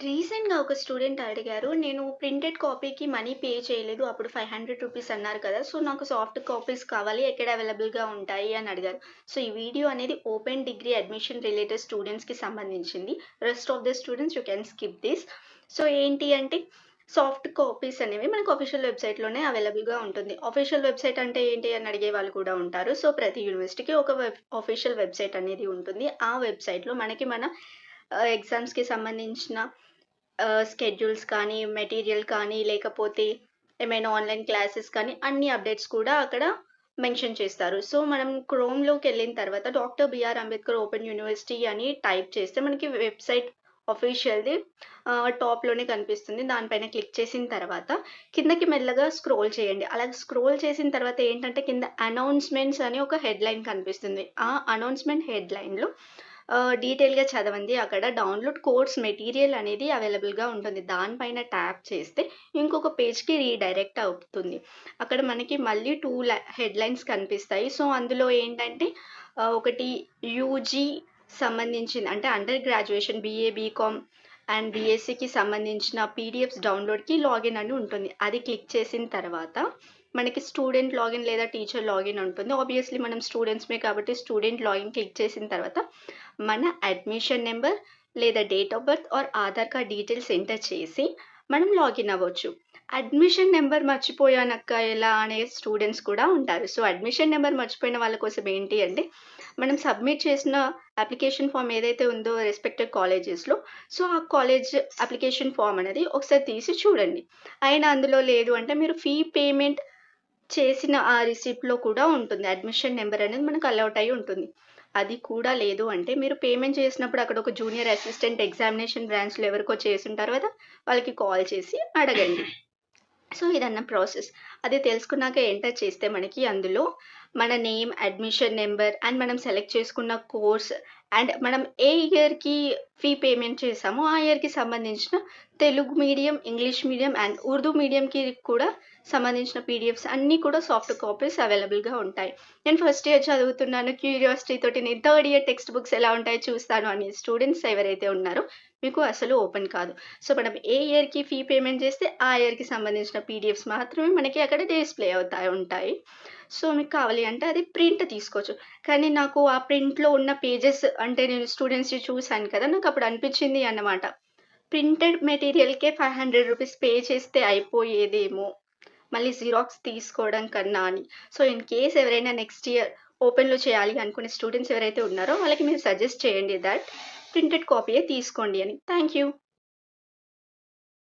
రీసెంట్‌గా ఒక స్టూడెంట్ అడిగారు. నేను ప్రింటెడ్ కాపీకి మనీ పే చేయలేదు. అప్పుడు ఫైవ్ హండ్రెడ్ రూపీస్ అన్నారు కదా! సో, నాకు సాఫ్ట్ కాపీస్ కావాలి. ఎక్కడ అవైలబుల్‌గా ఉంటాయి అని అడిగారు. సో, ఈ వీడియో అనేది ఓపెన్ డిగ్రీ అడ్మిషన్ రిలేటెడ్ స్టూడెంట్స్‌కి సంబంధించింది. Rest of the students you can skip this. So, ఏంటి అంటే సాఫ్ట్ కాపీస్ అనేవి మనకు అఫీషియల్ వెబ్‌సైట్‌లోనే అవైలబుల్‌గా ఉంటుంది. అఫీషియల్ వెబ్‌సైట్ అంటే ఏంటి అని అడిగే వాళ్ళు కూడా ఉంటారు. సో, ప్రతి యూనివర్సిటీకి ఒక వెబ్ అఫీషియల్ వెబ్‌సైట్ అనేది ఉంటుంది. ఆ వెబ్‌సైట్‌లో మనకి మన ఎగ్జామ్స్‌కి సంబంధించిన స్కెడ్యూల్స్ కానీ, మెటీరియల్ కానీ, లేకపోతే ఏమైనా ఆన్‌లైన్ క్లాసెస్ కానీ అన్ని అప్డేట్స్ కూడా అక్కడ మెన్షన్ చేస్తారు. సో, మనం క్రోమ్‌లోకెళ్ళిన తర్వాత doctor BR Ambedkar open university అని టైప్ చేస్తే మనకి వెబ్‌సైట్ అఫీషియల్‌ది టాప్‌లోనే కనిపిస్తుంది. దానిపైన క్లిక్ చేసిన తర్వాత కిందకి మెల్లగా స్క్రోల్ చేయండి. అలా స్క్రోల్ చేసిన తర్వాత ఏంటంటే కింద అనౌన్స్‌మెంట్స్ అని ఒక హెడ్‌లైన్ కనిపిస్తుంది. ఆ అనౌన్స్‌మెంట్ హెడ్‌లైన్‌లో డీటెయిల్‌గా చదవండి. అక్కడ డౌన్‌లోడ్ కోర్స్ మెటీరియల్ అనేది అవైలబుల్‌గా ఉంటుంది. దానిపైన ట్యాప్ చేస్తే ఇంకొక పేజ్‌కి రీడైరెక్ట్ అవుతుంది. అక్కడ మనకి మళ్ళీ టూ హెడ్‌లైన్స్ కనిపిస్తాయి. సో, అందులో ఏంటంటే ఒకటి యూజీ సంబంధించింది అంటే under graduation BA, BCom and బీఎస్సీకి సంబంధించిన పీడిఎఫ్స్ డౌన్‌లోడ్‌కి లాగిన్ అని ఉంటుంది. అది క్లిక్ చేసిన తర్వాత మనకి స్టూడెంట్ లాగిన్ లేదా టీచర్ లాగిన్ ఉంటుంది. ఆబ్వియస్‌లీ మనం స్టూడెంట్స్‌మే కాబట్టి స్టూడెంట్ లాగిన్ క్లిక్ చేసిన తర్వాత మన అడ్మిషన్ నెంబర్ లేదా date of birth or Aadhaar card details enter చేసి మనం లాగిన్ అవ్వచ్చు. అడ్మిషన్ నెంబర్ మర్చిపోయానక్క ఎలా అనే స్టూడెంట్స్ కూడా ఉంటారు. సో, అడ్మిషన్ నెంబర్ మర్చిపోయిన వాళ్ళ కోసం ఏంటి అంటే మనం సబ్మిట్ చేసిన అప్లికేషన్ ఫామ్ ఏదైతే ఉందో రెస్పెక్టెడ్ కాలేజెస్‌లో సో, ఆ కాలేజ్ అప్లికేషన్ ఫామ్ అనేది ఒకసారి తీసి చూడండి. అయినా అందులో లేదు అంటే మీరు ఫీ పేమెంట్ చేసిన ఆ రిసిప్ట్‌లో కూడా ఉంటుంది. అడ్మిషన్ నెంబర్ అనేది మనకు అలౌట్ అయి ఉంటుంది. అది కూడా లేదు అంటే మీరు పేమెంట్ చేసినప్పుడు అక్కడ ఒక జూనియర్ అసిస్టెంట్ ఎగ్జామినేషన్ బ్రాంచ్‌లో ఎవరికో చేసుంటారు కదా! వాళ్ళకి కాల్ చేసి అడగండి. సో, ఇదన్న ప్రాసెస్. అది తెలుసుకున్నాక ఎంటర్ చేస్తే మనకి అందులో మన నేమ్, అడ్మిషన్ నెంబర్ అండ్ మనం సెలెక్ట్ చేసుకున్న కోర్స్ అండ్ మనం ఏ ఇయర్‌కి ఫీ పేమెంట్ చేసామో ఆ ఇయర్‌కి సంబంధించిన Telugu medium, English medium and Urdu మీడియంకి కూడా సంబంధించిన పీడిఎఫ్స్ అన్నీ కూడా సాఫ్ట్ కాపీస్ అవైలబుల్‌గా ఉంటాయి. నేను ఫస్ట్ ఇయర్ చదువుతున్నాను. క్యూరియాసిటీ తోటి నేను థర్డ్ ఇయర్ టెక్స్ట్ బుక్స్ ఎలా ఉంటాయో చూస్తాను అని స్టూడెంట్స్ ఎవరైతే ఉన్నారో మీకు అసలు ఓపెన్ కాదు. సో, మనం ఏ ఇయర్‌కి ఫీ పేమెంట్ చేస్తే ఆ ఇయర్‌కి సంబంధించిన పీడిఎఫ్స్ మాత్రమే మనకి అక్కడ డిస్‌ప్లే అవుతాయి ఉంటాయి. సో, మీకు కావాలి అంటే అది ప్రింట్ తీసుకోవచ్చు. కానీ నాకు ఆ ప్రింట్‌లో ఉన్న పేజెస్ అంటే నేను స్టూడెంట్స్ని చూశాను కదా! నాకు అప్పుడు అనిపించింది అన్నమాట. ప్రింటెడ్ మెటీరియల్‌కే ఫైవ్ హండ్రెడ్ రూపీస్ పే చేస్తే అయిపోయేదేమో. మళ్ళీ జిరాక్స్ తీసుకోవడం కన్నా అని. సో, ఇన్ కేస్ ఎవరైనా నెక్స్ట్ ఇయర్ ఓపెన్‌లో చేయాలి అనుకునే స్టూడెంట్స్ ఎవరైతే ఉన్నారో వాళ్ళకి మీరు సజెస్ట్ చేయండి దట్ ప్రింటెడ్ కాపీయే తీసుకోండి అని. Thank you.